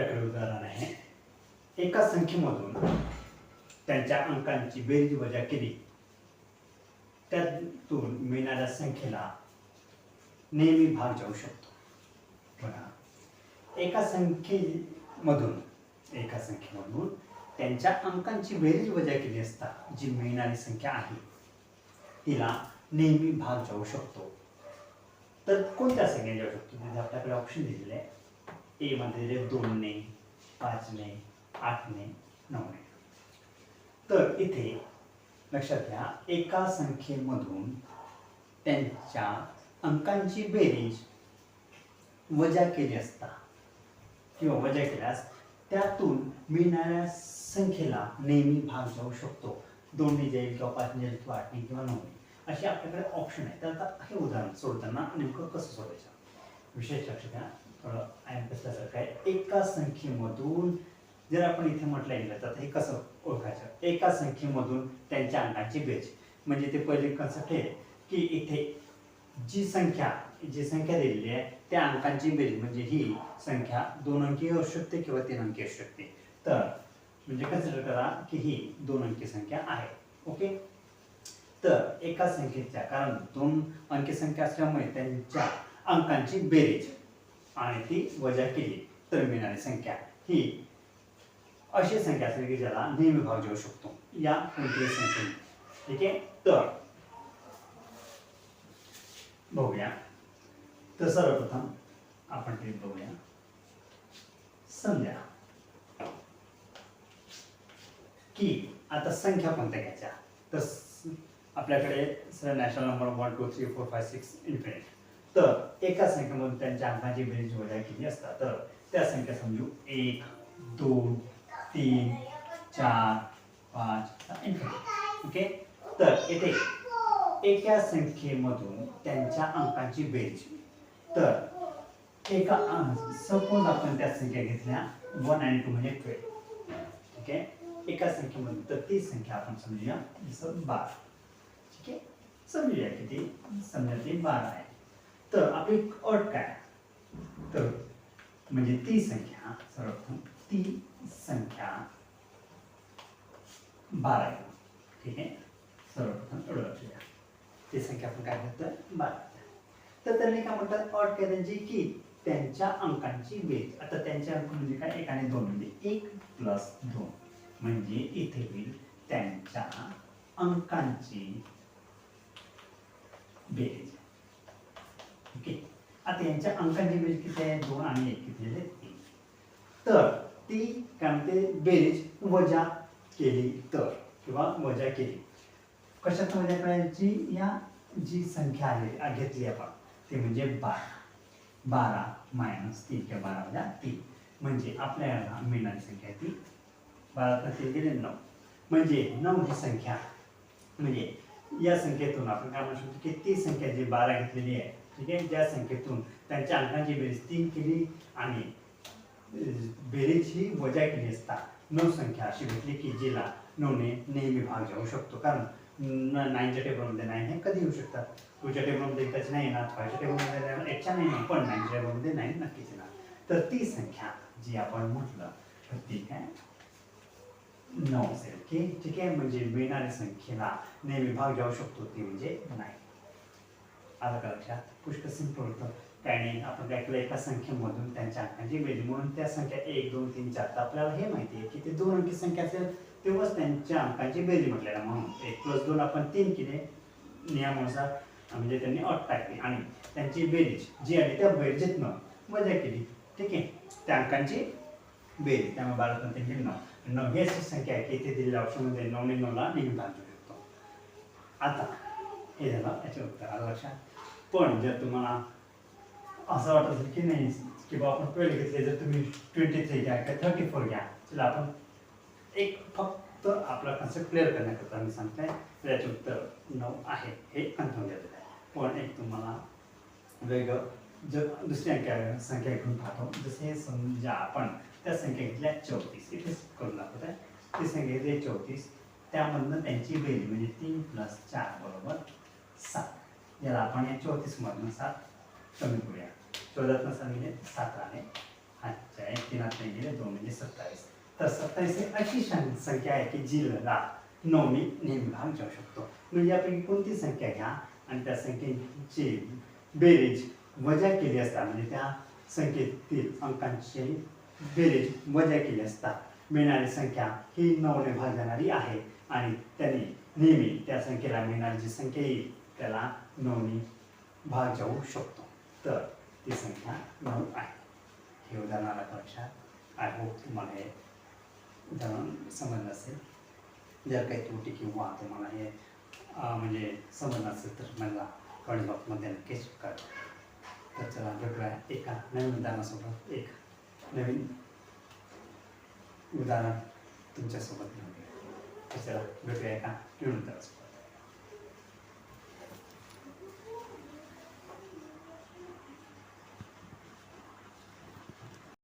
आपल्याकडे उदाहरण आहे. एका संख्येमधून त्यांच्या अंकांची बेरीज वजा केली. त्यातून मिळणाऱ्या संख्येला नेहमी भाग जाऊ शकतो. बघा. एका संख्येमधून एका संख्येमधून त्यांच्या अंकांची बेरीज वजा केली असता जी मिळणारी संख्या आहे तिला नेहमी भाग जाऊ शकतो. तर कोणत्या संख्या जाऊ शकतो? म्हणजे आपल्याकडे ऑप्शन दिलेले आहे. ए मध्ये दिले दोनने पाचने आठने नऊने. तर इथे लक्षात घ्या एका संख्येमधून त्यांच्या अंकांची बेरीज वजा केली असता किंवा वजा केल्यास त्यातून मिळणाऱ्या संख्येला नेहमी भाग जाऊ शकतो. दोन्ही जाईल किंवा पाच जाईल किंवा आठने किंवा नऊने. असे आपल्याकडे ऑप्शन आहे. तर आता हे उदाहरण सोडताना नेमकं कसं सोडायचं विशेष लक्ष द्या. कसल्यासारखं आहे. एका संख्येमधून जर आपण इथे म्हटलं गेलं तर हे कसं ओळखायचं? एका संख्येमधून त्यांच्या अंकांची बेरीज. म्हणजे ते पहिले कन्सेप्ट हे की इथे जी संख्या जी संख्या दिलेली आहे त्या अंकांची बेरीज. म्हणजे ही संख्या दोन अंकी असू शकते किंवा तीन अंकी असू शकते. तर म्हणजे कन्सिडर करा की ही दोन अंकी संख्या आहे. ओके? तर एका संख्येच्या कारण दोन अंकी संख्या असल्यामुळे त्यांच्या अंकांची बेरीज. आणि ती वजा केली. तर मिळणारी संख्या ही. अशी संख्या असेल की ज्याला नेहमी भाग जाऊ शकतो. या कोणत्याही संख्येने. ठीक आहे? तर बघूया. तर सर्वप्रथम आपण ते बघूया. संध्या की आता संख्या कोणत्या घ्यायच्या? तर आपल्याकडे sir national number one two three four five six infinite तर एका संख्येमधून त्यांच्या अंकाची बेरीज वजा त्या संख्या समजू एक, दोन, तीन, चार, पाच इन्फिनिट. ओके? तर येथे एका संख्येमधून बेरीज. तर एका सपोज़ आपण संख्या घेतल्या, वन अँड टू म्हणजे ट्वेल्व. ठीक आहे एका ती संख्या आपण समजूया बारा ठीक आहे समजूया किती? समजा ती बारा तर आपली अट काय तर म्हणजे ती संख्या सर्वप्रथम ती संख्या बारा आहे ठीक आहे सर्वप्रथम एवढं लक्ष द्या ती संख्या आपण काय करतोय बारा तर त्यांनी काय म्हणतात अट काय त्यांची की त्यांच्या अंकांची आता त्यांचे अंक म्हणजे काय? एक दोन एक प्लस दोन. म्हणजे इथे होईल त्यांच्या अंकांची ओके? आता यांच्या अंकांची बेरीज किती आहे? दोन आणि एक किती आहे? तीन तर ती काय म्हणते? बेरीज वजा केली तर किंवा वजा केली. कशात वजा करायची? या जी संख्या आहे घेतली आपण ते म्हणजे बारा. बारा मायनस तीन किंवा बारा वजा तीन. म्हणजे आपल्याला मिळणारी संख्या आहे ती बारा तर तीन गेले नऊ. म्हणजे नऊ ही संख्या म्हणजे या संख्येतून आपण काय म्हणू शकतो की ती संख्या जी बारा घेतलेली आहे ठीक आहे ज्या संख्येतून त्यांच्या अंकांची बेरीज तीन केली आणि अं, बेरीज ही वजा केली असता नऊ संख्या अशी भेटली की जिला नऊने नेहमी भाग जाऊ शकतो. कारण नाईनच्या टेबलमध्ये नाईन हे कधी येऊ शकतात? टूच्या टेबलमध्ये त्याच नाही येणार फायच्या टेबलमध्ये नाही येणार एटच्या नाही येणार पण नाईनच्या टेबलमध्ये नाईन नक्कीच येणार. तर ती संख्या जी आपण म्हटलं तर ती काय? नऊ असेल. की ठीक आहे म्हणजे मिळणाऱ्या संख्येला नेहमी भाग जाऊ शकतो ती म्हणजे नाही आलं का लक्षात पुष्कळ सिंपल होतं त्याने आपण काय केलं एका संख्येमधून त्यांच्या अंकांची बेरीज म्हणून त्या संख्या एक दोन तीन चार. तर आपल्याला हे माहिती आहे की ते दोन अंकी संख्या असेल तेव्हाच त्यांच्या अंकांची बेरीज म्हटलेला म्हणून. एक प्लस दोन आपण तीन केले. नियमानुसार म्हणजे त्यांनी अट टाकली. आणि त्यांची बेरीज जी आली त्या बेरजेतनं मजा केली. ठीक आहे? त्या अंकांची बेरीज त्यामुळे बारा त्यांनी नऊ नऊ ही अशी संख्या आहे की इथे दिलेल्या ऑप्शनमध्ये नऊने नऊला निघून भाग शकतो आता हे झालं याचे उत्तर. आलं लक्षात? पण जर तुम्हाला असं वाटत असेल की नाही की बा आपण ट्वेल्व घेतले जर तुम्ही ट्वेंटी थ्री घ्या किंवा थर्टी फोर घ्या तर आपण एक फक्त आपला कन्सेप्ट क्लिअर करण्याकरता मी सांगतोय. आहे याचे उत्तर नऊ आहे हे कन्फर्म देत आहे. पण एक तुम्हाला वेगळं जर दुसरी अंक संख्या घेऊन पाहतो. जसे हे समजा आपण त्या संख्या घेतल्या चौतीस इथेच करून दाखवत आहे ती संख्या घेतली चौतीस त्यामधनं त्यांची बेरीज म्हणजे तीन प्लस याला आपण या चौतीस मधनं सात कमी करूया. चौदातनं सात म्हणजे सात आले. अच्छा एक तीनात नाही गेले दोन म्हणजे सत्तावीस. तर सत्तावीस ही अशी संख्या आहे की जीला नवमी नेहमी भाग जाऊ शकतो. म्हणजे यापैकी कोणती संख्या घ्या? आणि त्या संख्येची बेरीज वजा केली असता म्हणजे त्या संख्येतील अंकांची बेरीज वजा केली असता मिळणारी संख्या ही नऊने भाग जाणारी आहे. आणि त्यांनी नेहमी त्या संख्येला मिळणारी जी संख्या येईल त्याला नऊने भाग जाऊ शकतो. तर ती संख्या नऊ आहे. हे उदाहरणाला पक्षात आय होप तुम्हाला हे उदाहरण समजलं असेल. जर काही त्रुटी किंवा तुम्हाला हे म्हणजे समजलं असेल तर मला कमेंट बॉक्समध्ये नक्कीच करा तर चला भेटूया एका नवीन उदाहरणासोबत एक नवीन उदाहरण तुमच्यासोबत घेऊन तर चला भेटूया एका नवीन उदाहरणासोबत.